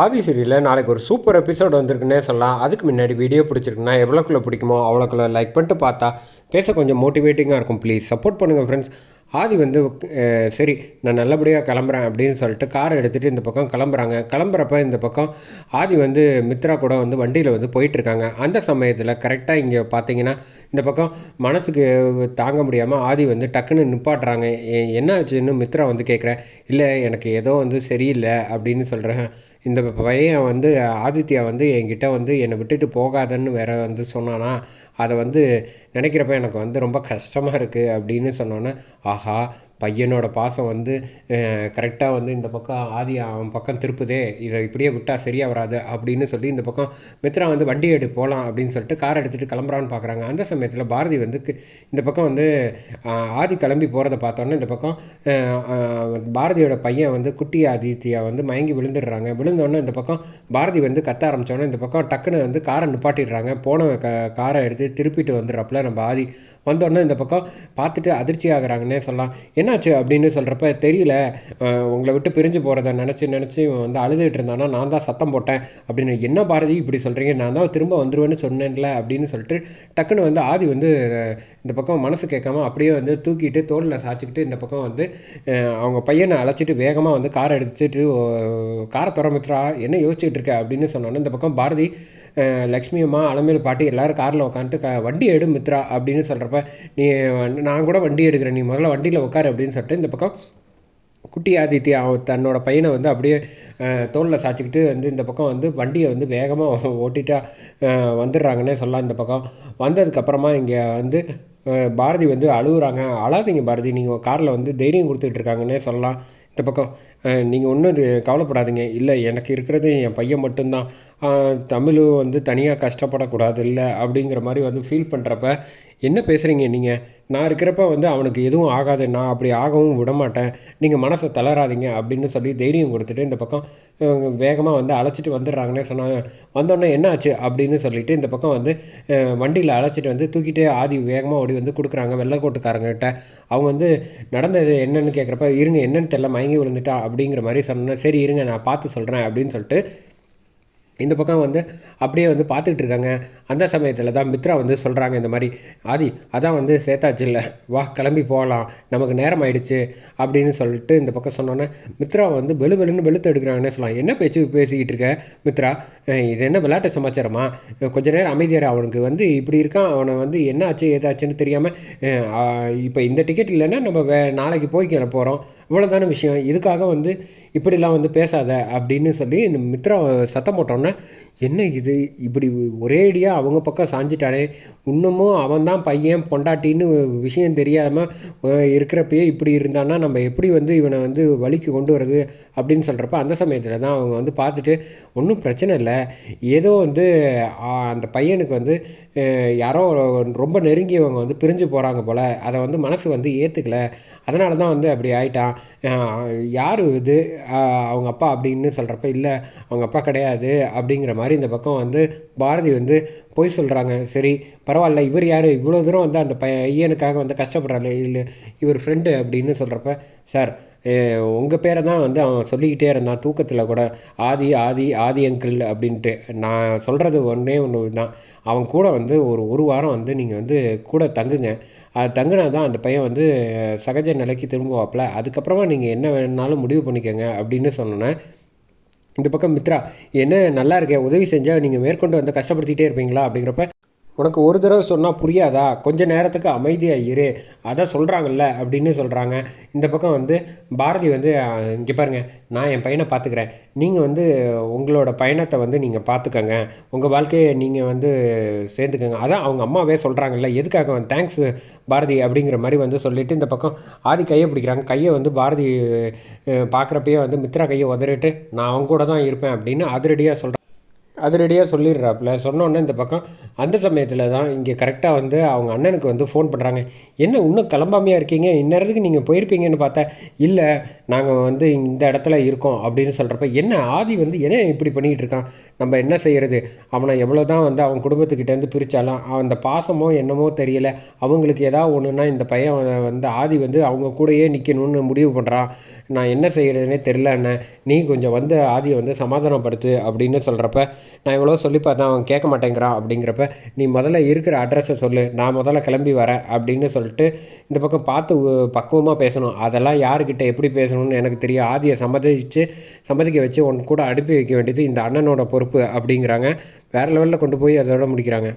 ஆதி சீரியலில் நாளைக்கு ஒரு சூப்பர் எபிசோட் வந்திருக்குன்னே சொல்லலாம். அதுக்கு முன்னாடி வீடியோ பிடிச்சிருக்குன்னா எவ்வளோக்குள்ளே பிடிக்குமோ அவ்வளோக்குள்ளே லைக் பண்ணிட்டு பார்த்தா பேச கொஞ்சம் மோட்டிவேட்டிங்காக இருக்கும். ப்ளீஸ் சப்போர்ட் பண்ணுங்கள் ஃப்ரெண்ட்ஸ் ஆதி வந்து சரி நான் நல்லபடியாக கிளம்புறேன் அப்படின்னு சொல்லிட்டு காரை எடுத்துகிட்டு இந்த பக்கம் கிளம்புறாங்க. கிளம்புறப்ப இந்த பக்கம் ஆதி வந்து மித்ரா கூட வந்து வண்டியில் வந்து போயிட்டுருக்காங்க. அந்த சமயத்தில் கரெக்டாக இங்கே பார்த்தீங்கன்னா இந்த பக்கம் மனசுக்கு தாங்க முடியாமல் ஆதி வந்து டக்குன்னு நிப்பாட்டுறாங்க. "எ- என்ன ஆச்சுன்னு மித்ரா வந்து கேட்குறேன் இல்லை எனக்கு ஏதோ வந்து சரியில்லை அப்படின்னு சொல்கிறேன் இந்த பையன் வந்து ஆதித்யா வந்து என்கிட்ட வந்து என்னை விட்டுட்டு போகாதன்னு வேற வந்து சொன்னானா. அதை வந்து நினைக்கிறப்ப எனக்கு வந்து ரொம்ப கஷ்டமாக இருக்குது அப்படின்னு சொன்னோன்னே ஆஹா பையனோட பாசம் வந்து கரெக்டாக வந்து இந்த பக்கம் ஆதி அவன் பக்கம் திருப்புதே இதை இப்படியே விட்டால் சரியாக வராது அப்படின்னு சொல்லி இந்த பக்கம் மித்ரா வந்து வண்டி எடு போகலாம் அப்படின்னு சொல்லிட்டு கார் எடுத்துகிட்டு கிளம்புறான்னு பார்க்குறாங்க அந்த சமயத்தில் பாரதி வந்து இந்த பக்கம் வந்து ஆதி கிளம்பி போகிறத பார்த்தோன்னே இந்த பக்கம் பாரதியோட பையன் வந்து குட்டி ஆதித்யா வந்து மயங்கி விழுந்துடுறாங்க. விழுந்தோடனே இந்த பக்கம் பாரதி வந்து கத்த ஆரம்பித்தோன்னே இந்த பக்கம் டக்குன்னு வந்து காரை நிப்பாட்டிடுறாங்க. போன க காரை எடுத்து திருப்பிட்டு வந்துடுறப்பல நம்ம ஆதி. வந்தோடனே இந்த பக்கம் பார்த்துட்டு அதிர்ச்சி ஆகிறாங்கன்னே சொல்லலாம். என்னாச்சு அப்படின்னு சொல்கிறப்ப தெரியல. உங்களை விட்டு பிரிஞ்சு போகிறத நினச்சி நினச்சி இவன் வந்து அழுதுகிட்டு இருந்தானா நான் தான் சத்தம் போட்டேன் அப்படின்னு. என்ன பாரதி இப்படி சொல்கிறீங்க நான் தான் திரும்ப வந்துருவேன்னு சொன்னேன்ல அப்படின்னு சொல்லிட்டு டக்குன்னு வந்து ஆதி வந்து இந்த பக்கம் மனசு கேட்காம அப்படியே வந்து தூக்கிட்டு தோளில் சாய்ச்சிக்கிட்டு இந்த பக்கம் வந்து அவங்க பையனை அழைச்சிட்டு வேகமாக வந்து காரை எடுத்துட்டு காரை துறமித்ரா என்ன யோசிச்சுட்டு இருக்க அப்படின்னு சொன்னோன்னே இந்த பக்கம் பாரதி லக்ஷ்மி அம்மா அலமேலு பாட்டி எல்லோரும் காரில் உட்காந்துட்டு க வண்டி எடு மித்ரா அப்படின்னு சொல்கிறப்ப நீ நான் கூட வண்டி எடுக்கிறேன். நீ முதல்ல வண்டியில் உட்காரு அப்படின்னு சொல்லிட்டு இந்த பக்கம் குட்டி ஆதித்யா அவன் தன்னோட பையனை வந்து அப்படியே தோளில் சாய்ச்சிக்கிட்டு வந்து இந்த பக்கம் வந்து வண்டியை வந்து வேகமாக ஓட்டிட்டா வந்துடுறாங்கன்னே சொல்லலாம் இந்த பக்கம். வந்ததுக்கப்புறமா இங்கே வந்து பாரதி வந்து அழுகுறாங்க அழாதீங்க பாரதி நீங்கள் காரில் வந்து தைரியம் கொடுத்துட்ருக்காங்கன்னே சொல்லலாம். இந்த பக்கம் நீங்கள் ஒன்றும் இது கவலைப்படாதீங்க. இல்லை எனக்கு இருக்கிறது என் பையன் மட்டும்தான். தமிழ் தமிழும் வந்து தனியாக கஷ்டப்படக்கூடாது இல்லை அப்படிங்கிற மாதிரி வந்து ஃபீல் பண்ணுறப்ப என்ன பேசுகிறீங்க நீங்கள் நான் இருக்கிறப்ப வந்து அவனுக்கு எதுவும் ஆகாது. நான் அப்படி ஆகவும் விட மாட்டேன் நீங்கள் மனசை தளராதீங்க அப்படின்னு சொல்லி தைரியம் கொடுத்துட்டு இந்த பக்கம் வேகமாக வந்து அழைச்சிட்டு வந்துடுறாங்கன்னே சொன்னாங்க. வந்தோடனே என்ன ஆச்சு அப்படின்னு சொல்லிட்டு இந்த பக்கம் வந்து வண்டியில் அழைச்சிட்டு வந்து தூக்கிட்டே ஆதி வேகமாக ஓடி வந்து கொடுக்குறாங்க. வெள்ளக்கோட்டுக்காரங்கிட்ட அவங்க வந்து நடந்தது என்னன்னு கேட்குறப்ப இருங்க என்னன்னு தெரியல மயங்கி விழுந்துட்டா அப்படிங்கிற மாதிரி சொன்னேன் சரி இருங்க நான் பார்த்து சொல்கிறேன் அப்படின்னு சொல்லிட்டு இந்த பக்கம் வந்து அப்படியே வந்து பார்த்துக்கிட்டு இருக்காங்க. அந்த சமயத்தில் தான் மித்ரா வந்து சொல்கிறாங்க இந்த மாதிரி ஆதி அதான் வந்து சேத்தாச்சு இல்லை. வா கிளம்பி போகலாம் நமக்கு நேரம் ஆயிடுச்சு. அப்படின்னு சொல்லிட்டு இந்த பக்கம் சொன்னோன்னே மித்ரா வந்து வெளு வெளுன்னு வெளுத்து எடுக்கிறாங்கன்னு சொல்லலாம். என்ன பேச்சு பேசிக்கிட்டு இருக்க மித்ரா? இது என்ன விளையாட்டு சமாச்சாரமா? கொஞ்ச நேரம் அமைதியார். அவனுக்கு வந்து இப்படி இருக்கான். அவனை வந்து என்ன ஆச்சு ஏதாச்சுன்னு தெரியாமல் இப்போ இந்த டிக்கெட் இல்லைன்னா நம்ம வே நாளைக்கு போய் போகிறோம் இவ்வளோதான விஷயம். இதுக்காக வந்து இப்படிலாம் வந்து பேசாத அப்படின்னு சொல்லி இந்த மித்ரா சத்தம் போட்டோன்னே என்ன இது? இப்படி ஒரேடியாக அவங்க பக்கம் சாஞ்சிட்டானே. இன்னமும் அவன் தான் பையன் பொண்டாட்டின்னு விஷயம் தெரியாமல் இருக்கிறப்பயே இப்படி இருந்தான்னா நம்ம எப்படி வந்து இவனை வந்து வழிக்கு கொண்டு வர்றது அப்படின்னு சொல்கிறப்ப அந்த சமயத்தில் தான் அவங்க வந்து பார்த்துட்டு ஒன்றும் பிரச்சனை இல்லை. ஏதோ வந்து அந்த பையனுக்கு வந்து யாரோ ரொம்ப நெருங்கியவங்க வந்து பிரிஞ்சு போகிறாங்க போல். அதை வந்து மனசு வந்து ஏற்றுக்கல அதனால தான் வந்து அப்படி ஆயிட்டான். யார் இது? அவங்க அப்பா அப்படின்னு சொல்கிறப்ப இல்லை அவங்க அப்பா கிடையாது. அப்படிங்கிற மாதிரி இந்த பக்கம் வந்து பாரதி வந்து பொய் சொல்கிறாங்க சரி பரவாயில்ல இவர் யார்? இவ்வளோ தூரம் வந்து அந்த பையனுக்காக வந்து கஷ்டப்படுறாரு இல்லை இவர் ஃப்ரெண்டு அப்படின்னு சொல்கிறப்ப சார் உங்கள் பேரை தான் வந்து அவன் சொல்லிக்கிட்டே இருந்தான் தூக்கத்தில் கூட. ஆதி ஆதி ஆதி அங்கிள் அப்படின்ட்டு. நான் சொல்கிறது ஒன்றே ஒன்று தான். அவன் கூட வந்து ஒரு ஒரு வாரம் வந்து நீங்கள் வந்து கூட தங்குங்க. அது தங்கினா தான் அந்த பையன் வந்து சகஜ நிலைக்கு திரும்புவாப்புல அதுக்கப்புறமா நீங்கள் என்ன வேணுன்னாலும் முடிவு பண்ணிக்கோங்க அப்படின்னு சொன்னோன்னே இந்த பக்கம் மித்ரா என்ன நல்லா இருக்கே உதவி செஞ்சால் நீங்கள் மேற்கொண்டு வந்து கஷ்டப்படுத்திட்டே இருப்பீங்களா? அப்படிங்கிறப்ப உனக்கு ஒரு தடவை சொன்னால் புரியாதா? கொஞ்ச நேரத்துக்கு அமைதியாக இரு. அதை சொல்கிறாங்கல்ல அப்படின்னு சொல்கிறாங்க இந்த பக்கம் வந்து பாரதி வந்து இங்கே பாருங்கள் நான் என் பையனை பார்த்துக்கிறேன் நீங்கள் வந்து உங்களோட பயணத்தை வந்து நீங்கள் பார்த்துக்கங்க உங்கள் வாழ்க்கையை நீங்கள் வந்து சேர்ந்துக்கங்க. அதான் அவங்க அம்மாவே சொல்கிறாங்கல்ல எதுக்காக தேங்க்ஸ் பாரதி அப்படிங்கிற மாதிரி வந்து சொல்லிவிட்டு இந்த பக்கம் ஆதி கையை பிடிக்கிறாங்க. கையை வந்து பாரதி பார்க்குறப்பயே வந்து மித்ரா கையை உதறிட்டு நான் அவங்க கூட தான் இருப்பேன் அப்படின்னு அதிரடியாக சொல்கிறேன் அதிரடியாக சொல்லிடுறாப்புல. சொன்னோன்னே இந்த பக்கம் அந்த சமயத்தில் தான் இங்கே கரெக்டாக வந்து அவங்க அண்ணனுக்கு வந்து ஃபோன் பண்ணுறாங்க என்ன இன்னும் கிளம்பாமையாக இருக்கீங்க? இந்நேரத்துக்கு நீங்கள் போயிருப்பீங்கன்னு பார்த்தா இல்லை நாங்கள் வந்து இந்த இடத்துல இருக்கோம் அப்படின்னு சொல்கிறப்ப என்ன ஆதி வந்து என்ன இப்படி பண்ணிகிட்டு இருக்கான்? நம்ம என்ன செய்கிறது அவனை எவ்வளோ தான் வந்து அவன் குடும்பத்துக்கிட்டேருந்து பிரித்தாலும் அந்த பாசமோ என்னமோ தெரியல. அவங்களுக்கு ஏதாவது ஒன்றுனா இந்த பையன் வந்து ஆதி வந்து அவங்க கூடயே நிற்கணும்னு முடிவு பண்ணுறான் நான் என்ன செய்கிறதுனே தெரில என்ன நீ கொஞ்சம் வந்து ஆதியை வந்து சமாதானப்படுத்து அப்படின்னு சொல்கிறப்ப நான் எவ்வளோ சொல்லி பார்த்தேன் அவன் கேட்க மாட்டேங்கிறான் அப்படிங்கிறப்ப நீ முதல்ல இருக்கிற அட்ரஸை சொல்லு. நான் முதல்ல கிளம்பி வரேன் அப்படின்னு சொல்லிட்டு இந்த பக்கம் பார்த்து பக்குவமாக பேசணும். அதெல்லாம் யாருக்கிட்ட எப்படி பேசணும்னு எனக்கு தெரியும் ஆதியை சம்மதிச்சு சம்மதிக்க வச்சு உன் கூட அனுப்பி வைக்க வேண்டியது இந்த அண்ணனோட பொறுப்பு அப்படிங்கிறாங்க. வேறு லெவலில் கொண்டு போய் அதோட முடிக்கிறாங்க.